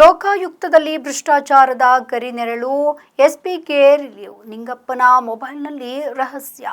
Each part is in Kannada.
ಲೋಕಾಯುಕ್ತದಲ್ಲಿ ಭ್ರಷ್ಟಾಚಾರದ ಕರಿನೆರಳು ಎಸ್ಪಿ ಕೇರ್ ನಿಂಗಪ್ಪನ ಮೊಬೈಲ್ನಲ್ಲಿ ರಹಸ್ಯ.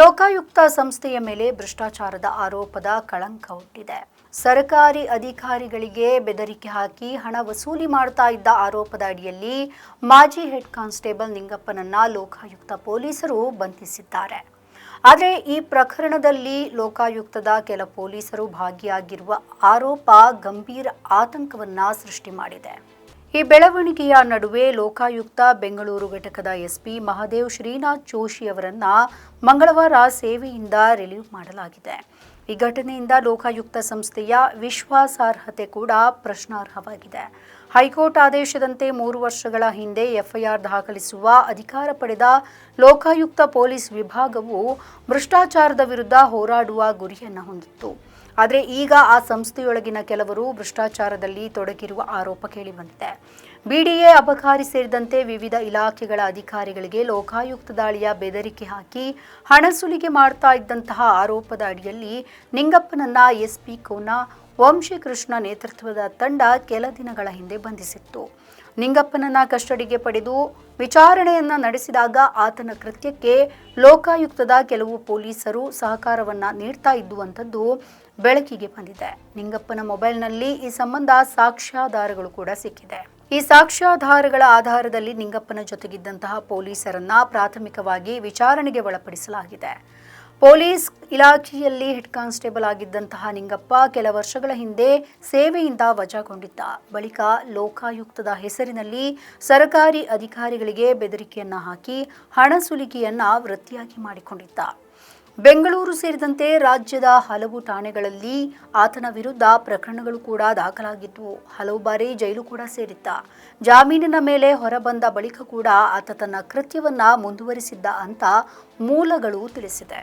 ಲೋಕಾಯುಕ್ತ ಸಂಸ್ಥೆಯ ಮೇಲೆ ಭ್ರಷ್ಟಾಚಾರದ ಆರೋಪದ ಕಳಂಕ ಹುಟ್ಟಿದೆ. ಸರ್ಕಾರಿ ಅಧಿಕಾರಿಗಳಿಗೆ ಬೆದರಿಕೆ ಹಾಕಿ ಹಣ ವಸೂಲಿ ಮಾಡ್ತಾ ಇದ್ದ ಆರೋಪದ ಅಡಿಯಲ್ಲಿ ಮಾಜಿ ಹೆಡ್ ಕಾನ್ಸ್ಟೇಬಲ್ ನಿಂಗಪ್ಪನನ್ನ ಲೋಕಾಯುಕ್ತ ಪೊಲೀಸರು ಬಂಧಿಸಿದ್ದಾರೆ. ಆದರೆ ಈ ಪ್ರಕರಣದಲ್ಲಿ ಲೋಕಾಯುಕ್ತದ ಕೆಲ ಪೊಲೀಸರು ಭಾಗಿಯಾಗಿರುವ ಆರೋಪ ಗಂಭೀರ ಆತಂಕವನ್ನ ಸೃಷ್ಟಿ ಮಾಡಿದೆ. ಈ ಬೆಳವಣಿಗೆಯ ನಡುವೆ ಲೋಕಾಯುಕ್ತ ಬೆಂಗಳೂರು ಘಟಕದ ಎಸ್ಪಿ ಮಹದೇವ್ ಶ್ರೀನಾಥ್ ಜೋಶಿ ಅವರನ್ನ ಮಂಗಳವಾರ ಸೇವೆಯಿಂದ ರಿಲೀವ್ ಮಾಡಲಾಗಿದೆ. ಈ ಘಟನೆಯಿಂದ ಲೋಕಾಯುಕ್ತ ಸಂಸ್ಥೆಯ ವಿಶ್ವಾಸಾರ್ಹತೆ ಕೂಡ ಪ್ರಶ್ನಾರ್ಹವಾಗಿದೆ. ಹೈಕೋರ್ಟ್ ಆದೇಶದಂತೆ ಮೂರು ವರ್ಷಗಳ ಹಿಂದೆ ಎಫ್ಐಆರ್ ದಾಖಲಿಸುವ ಅಧಿಕಾರ ಪಡೆದ ಲೋಕಾಯುಕ್ತ ಪೊಲೀಸ್ ವಿಭಾಗವು ಭ್ರಷ್ಟಾಚಾರದ ವಿರುದ್ಧ ಹೋರಾಡುವ ಗುರಿಯನ್ನು ಹೊಂದಿತ್ತು. ಆದರೆ ಈಗ ಆ ಸಂಸ್ಥೆಯೊಳಗಿನ ಕೆಲವರು ಭ್ರಷ್ಟಾಚಾರದಲ್ಲಿ ತೊಡಗಿರುವ ಆರೋಪ ಕೇಳಿಬಂದಿದೆ. ಬಿಡಿಎ ಅಬಕಾರಿ ಸೇರಿದಂತೆ ವಿವಿಧ ಇಲಾಖೆಗಳ ಅಧಿಕಾರಿಗಳಿಗೆ ಲೋಕಾಯುಕ್ತ ದಾಳಿಯ ಬೆದರಿಕೆ ಹಾಕಿ ಹಣ ಸುಲಿಗೆ ಮಾಡ್ತಾ ಇದ್ದಂತಹ ಆರೋಪದ ಅಡಿಯಲ್ಲಿ ನಿಂಗಪ್ಪನನ್ನ ಎಸ್ಪಿ ಕೋನ ವಂಶೀಕೃಷ್ಣ ನೇತೃತ್ವದ ತಂಡ ಕೆಲ ದಿನಗಳ ಹಿಂದೆ ಬಂಧಿಸಿತ್ತು. ನಿಂಗಪ್ಪನನ್ನ ಕಸ್ಟಡಿಗೆ ಪಡೆದು ವಿಚಾರಣೆಯನ್ನ ನಡೆಸಿದಾಗ ಆತನ ಕೃತ್ಯಕ್ಕೆ ಲೋಕಾಯುಕ್ತದ ಕೆಲವು ಪೊಲೀಸರು ಸಹಕಾರವನ್ನ ನೀಡ್ತಾ ಇದ್ದುವಂಥದ್ದು ಬೆಳಕಿಗೆ ಬಂದಿದೆ. ನಿಂಗಪ್ಪನ ಮೊಬೈಲ್ನಲ್ಲಿ ಈ ಸಂಬಂಧ ಸಾಕ್ಷ್ಯಾಧಾರಗಳು ಕೂಡ ಸಿಕ್ಕಿದೆ. ಈ ಸಾಕ್ಷ್ಯಾಧಾರಗಳ ಆಧಾರದಲ್ಲಿ ನಿಂಗಪ್ಪನ ಜೊತೆಗಿದ್ದಂತಹ ಪೊಲೀಸರನ್ನ ಪ್ರಾಥಮಿಕವಾಗಿ ವಿಚಾರಣೆಗೆ ಒಳಪಡಿಸಲಾಗಿದೆ. ಪೊಲೀಸ್ ಇಲಾಖೆಯಲ್ಲಿ ಹೆಡ್ ಕಾನ್ಸ್ಟೇಬಲ್ ಆಗಿದ್ದಂತಹ ನಿಂಗಪ್ಪ ಕೆಲ ವರ್ಷಗಳ ಹಿಂದೆ ಸೇವೆಯಿಂದ ವಜಾಗೊಂಡಿದ್ದ. ಬಳಿಕ ಲೋಕಾಯುಕ್ತದ ಹೆಸರಿನಲ್ಲಿ ಸರ್ಕಾರಿ ಅಧಿಕಾರಿಗಳಿಗೆ ಬೆದರಿಕೆಯನ್ನ ಹಾಕಿ ಹಣ ಸುಲಿಗೆಯನ್ನ ವೃತ್ತಿಯಾಗಿ ಮಾಡಿಕೊಂಡಿದ್ದ. ಬೆಂಗಳೂರು ಸೇರಿದಂತೆ ರಾಜ್ಯದ ಹಲವು ಠಾಣೆಗಳಲ್ಲಿ ಆತನ ವಿರುದ್ಧ ಪ್ರಕರಣಗಳು ಕೂಡ ದಾಖಲಾಗಿದ್ದವು ಹಲವು ಬಾರಿ ಜೈಲು ಕೂಡ ಸೇರಿದ್ದ. ಜಾಮೀನಿನ ಮೇಲೆ ಹೊರಬಂದ ಬಳಿಕ ಕೂಡ ಆತ ತನ್ನ ಕೃತ್ಯವನ್ನ ಮುಂದುವರಿಸಿದ್ದ ಅಂತ ಮೂಲಗಳು ತಿಳಿಸಿದೆ.